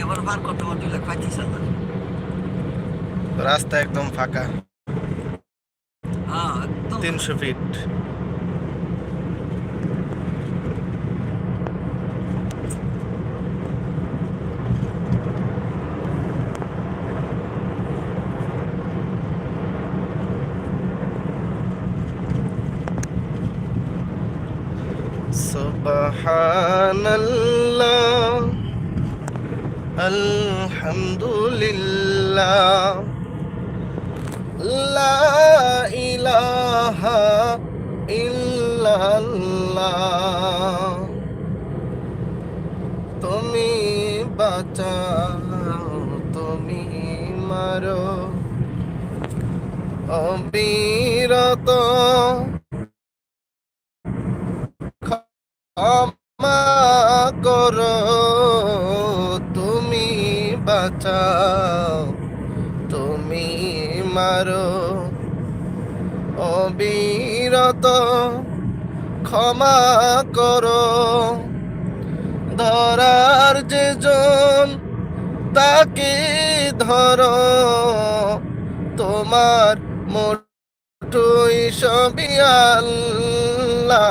এবার পার করতে আমার দুই লাখ পঁয়ত্রিশ হাজার রাস্তা একদম ফাঁকা হ্যাঁ একদম তিনশো ফিট সুবহানাল্লাহ আলহামদুলিল্লাহ। লা ইলাহা ইল্লাল্লাহ। তুমি বাঁচাও তুমি মারো। অবিরত তুমি মারো অবিরত ক্ষমা করো। ধরার যে জন তাকে ধরো। তোমার মোটুই সবই আল্লাহ।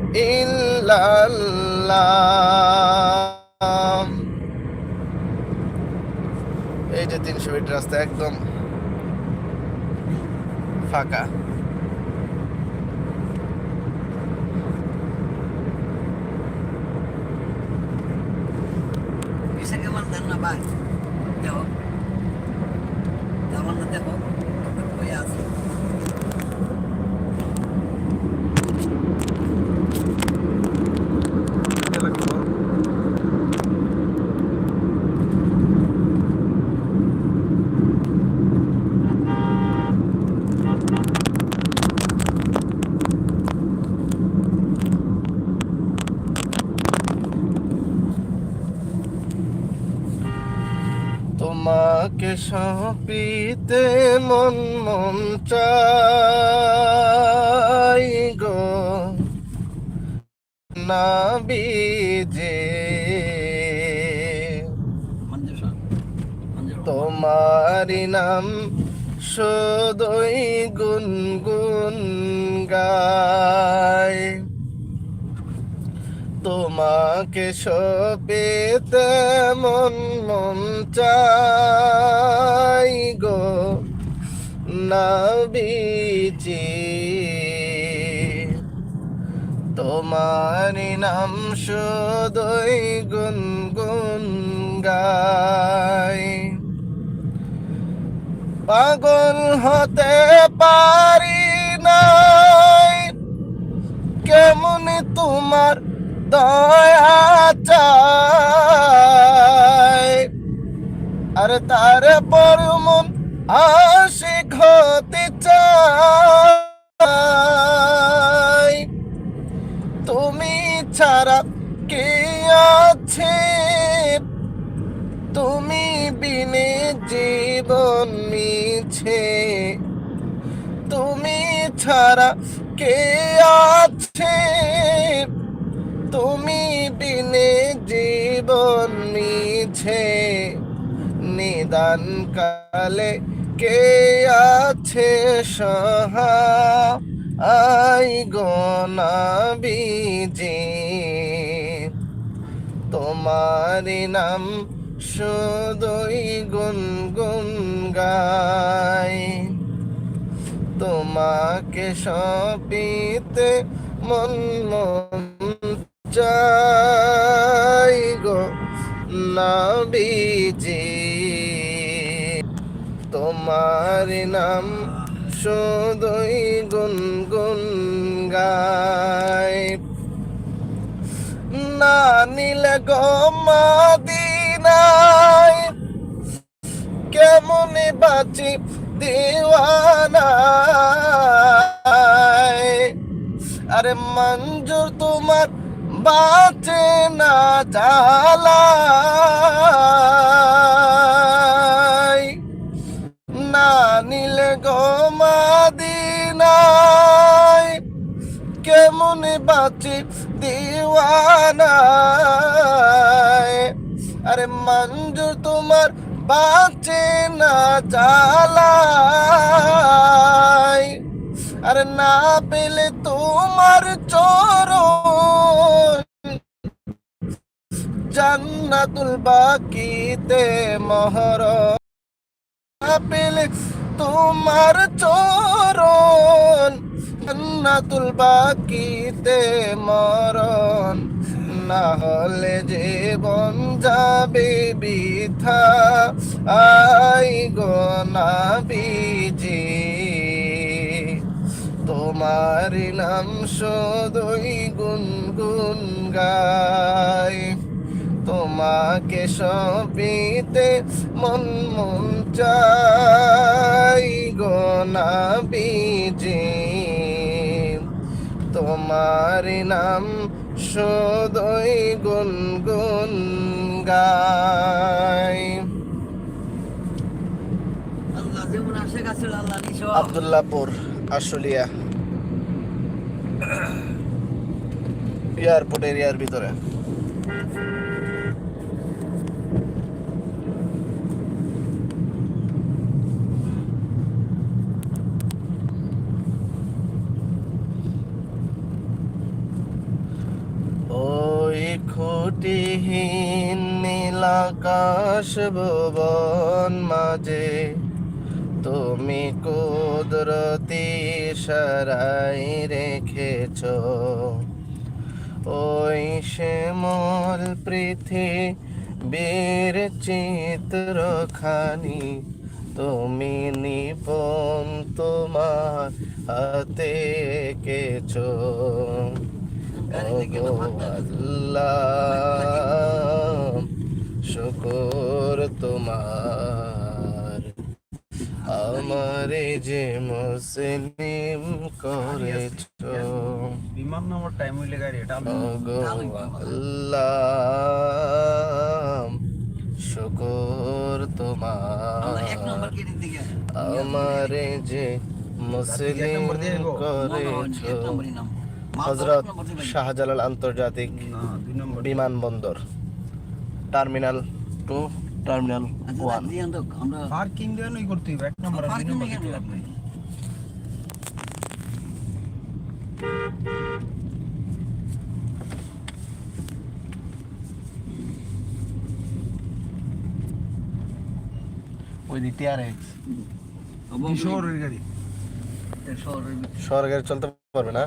ইল্লাল্লাহ। এই যে তিনশো ফিট রাস্তা একদম ফাঁকা পিসে কেমন দেন না ভাই দেখো কেমন না দেখো ওই আছে তোমাকে সপিতে মন মন চাই গো। না বিজে। তোমারি নাম সদই গুনগুন গায়। তোমাকে সপেতে মন মন চাই গো। নাবিজি তোমার নাম সদই গুনগুন গায় পাগল হতে পারি নাই। কেমন তোমার দয়া আর তার পর মন ঘতে চাই। তুমি ছাড়া কে আছে? তুমি বিনে জীবন মিছে। তুমি ছাড়া কে আছে? তুমি বিনে জীবন মিছে, নিদান কালে কে আছে সহা? আই গনা বিজে তোমার নাম শুধুই গুনগুন গাই। তোমাকে সপিতে মন মন চাই গো নাবিজি তোমার নাম শুধুই গুনগুন গায় নিলে গো মাদিনায় কেমনে বাঁচি দিওয়ানায় আরে মঞ্জুর তোমার বাঁচে না চালাই না নিলে গো মাদিনায়, কেমন বাঁচি দিওয়ানায়। আরে মঞ্জুর তোমার বাঁচে না জ্বালায় আরে না পেলে তোমার চরণ। জান্নাতুল বাকিতে মহর। না পেলে তোমার চরণ। জান্নাতুল বাকিতে মরণ। না হলে জীবন যাবে বিথা। আই গো না বিজি। তোমার নাম সদই গুনগুন গায় তোমাকে সবিতে মন মন চাই গো না বিজি তোমার নাম সদই গুনগুন নিশো। আবদুল্লাহপুর আশুলিয়া। এয়ারপোর্ট এরিয়ার ভিতরে। ওই খুঁটিহীন নীলাকাশ ভুবন মাঝে তুমি কুদরতি সারাই রেখেছ। ওই শ্যামল পৃথিবীর চিত্রখানি তুমি নিপন তোমার হাতে কেছ আল্লাহ। আমারে যে মুসলিম করেছ। বিমান নামার টাইম হইলে গাড়ি এটা আল্লাহ শুকর নম্বর তোমার আমারে যে মুসলিম নম্বর করেছ। হজরত শাহজালাল আন্তর্জাতিক বিমানবন্দর। Terminal two. Terminal one. আমরা পার্কিং দেন ওই করতে হবে এক নম্বর পার্কিং নম্বর ওই টিআরএক্স শহরের গাড়ি। শহরের গাড়ি চলতে পারবে না?